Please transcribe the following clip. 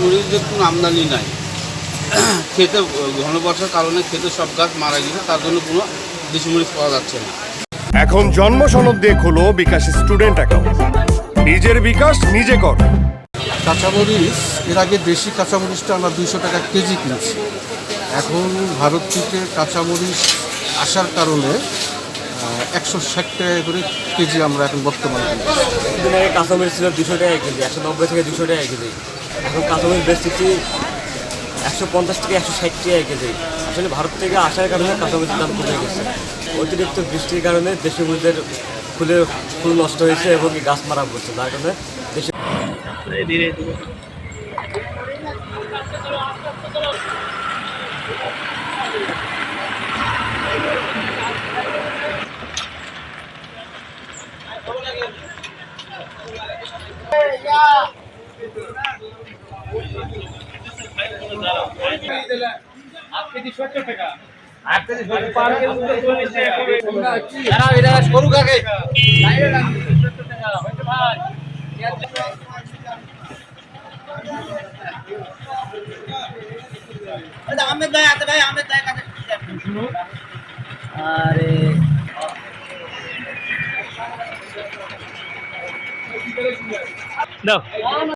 মরিচের কোনো আমদানি নাই। খেতে ঘন বর্ষার কারণে খেতে সব গাছ মারা গেছে তার জন্য কোনো দেশি মরিচ পাওয়া যাচ্ছে না। এখন জন্ম সনদ দিয়ে খোলো বিকাশ স্টুডেন্ট অ্যাকাউন্ট। নিজের বিকাশ নিজে কর। কাঁচামরিচ এর আগে দেশি কাঁচামরিচটা আমরা দুইশো টাকা কেজি কিনছি। এখন ভারত থেকে কাঁচামরিচ আসার কারণে একশো ষাট টাকা করে কেজি আমরা এখন বর্তমানে কিছুদিন আগে কাঁচামরিচ ছিল দুশো টাকা কেজি একশো নব্বই থেকে দুশো টাকা কেজি। এখন কাঁচামরিচ বেচতেছি একশো পঞ্চাশ থেকে একশো ষাট টাকা কেজি। আসলে ভারত থেকে আসার কারণে কাঁচামরিচের দাম কমে গেছে। অতিরিক্ত বৃষ্টির কারণে দেশি মুরগিদের ফুলের ফুল নষ্ট হয়েছে এবং গাছ মারা পড়ছে যার কারণে দেশি সরু কাকে আরে দাও।